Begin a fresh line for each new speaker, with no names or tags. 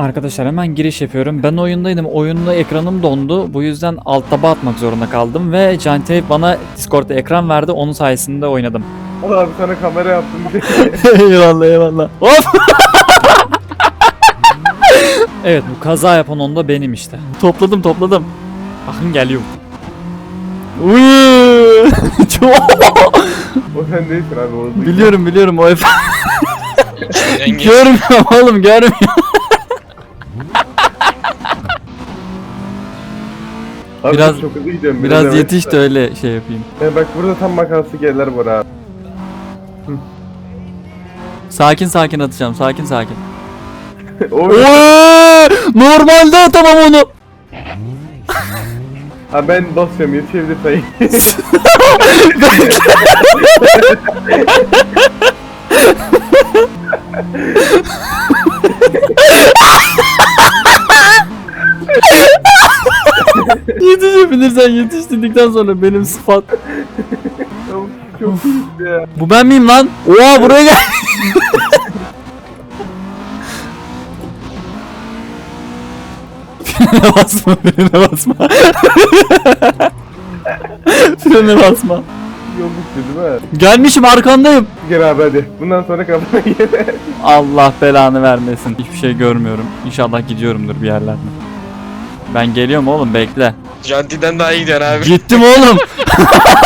Arkadaşlar hemen giriş yapıyorum. Ben oyundaydım. Oyunda ekranım dondu. Bu yüzden alt taba atmak zorunda kaldım. Ve Cantape bana Discord'da ekran verdi. Onun sayesinde oynadım.
Abi sana kamera yaptım
eyvallah eyvallah. Hop! evet bu kaza yapan onda benim işte. Topladım topladım. Bakın geliyor. Çok-
o sen değilsin abi
biliyorum biliyorum o efendim.
Engin.
görmüyorum oğlum görmüyorum.
Abi
Biraz-
çok hızlı gidiyorum.
Biraz
yavaş
yetiş de öyle şey yapayım.
Yani bak burada tam makalası gelirler Bora abi.
Sakin sakin atacağım sakin sakin.
o
Oy! Normalde atamam onu.
ha ben basıyorum yetişebilir sayı.
Yetişebilirsen yetiş dedikten sonra benim sıfat.
Çok- çok iyi ya.
Bu ben miyim lan? Oha buraya gel. Frene basma, frene basma. frene basma.
Yol bitti değil mi?
Gelmişim arkandayım.
Gel abi hadi. Bundan sonra kafana yine.
Allah belanı vermesin. Hiçbir şey görmüyorum. İnşallah gidiyorumdur bir yerlerden. Ben geliyorum oğlum bekle.
Janti'den daha iyi gidiyorsun abi.
Gittim oğlum.